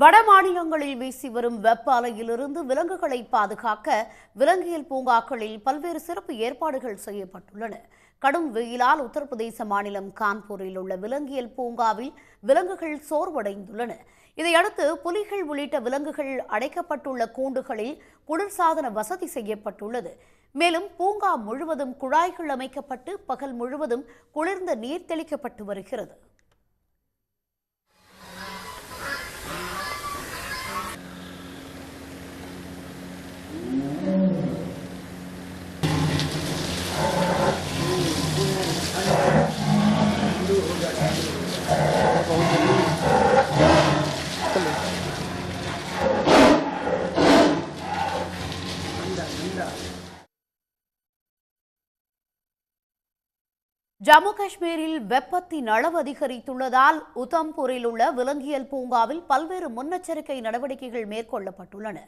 வட மாநிலங்களில் வீசி வரும் வெப்ப அலையிலிருந்து விலங்குகளை பாதுகாக்க விலங்கியல் பூங்காக்களில் பல்வேறு சிறப்பு ஏற்பாடுகள் செய்யப்பட்டுள்ளன. கடும் வெயிலால் உத்தரப்பிரதேச மாநிலம் கான்பூரில் உள்ள விலங்கியல் பூங்காவில் விலங்குகள் சோர்வடைந்துள்ளன. இதையடுத்து புலிகள் உள்ளிட்ட விலங்குகள் அடைக்கப்பட்டுள்ள கூண்டுகளில் குளிர்சாதன வசதி செய்யப்பட்டுள்ளது. மேலும் பூங்கா முழுவதும் குழாய்கள் அமைக்கப்பட்டு பகல் முழுவதும் குளிர்ந்த நீர் தெளிக்கப்பட்டு வருகிறது. ஜம்மு காஷ்மீரில் வெப்பத்தின் அளவு அதிகரித்துள்ளதால் உதம்பூரில் உள்ள விலங்கியல் பூங்காவில் பல்வேறு முன்னெச்சரிக்கை நடவடிக்கைகள் மேற்கொள்ளப்பட்டுள்ளன.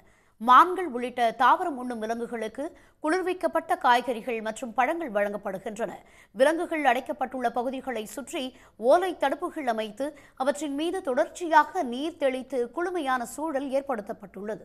மான்கள் உள்ளிட்ட தாவரம் உண்ணும் விலங்குகளுக்கு குளிர்விக்கப்பட்ட காய்கறிகள் மற்றும் பழங்கள் வழங்கப்படுகின்றன. விலங்குகள் அடைக்கப்பட்டுள்ள பகுதிகளை சுற்றி ஓலை தடுப்புகள் அமைத்து அவற்றின் மீது தொடர்ச்சியாக நீர் தெளித்து குளுமையான சூழல் ஏற்படுத்தப்பட்டுள்ளது.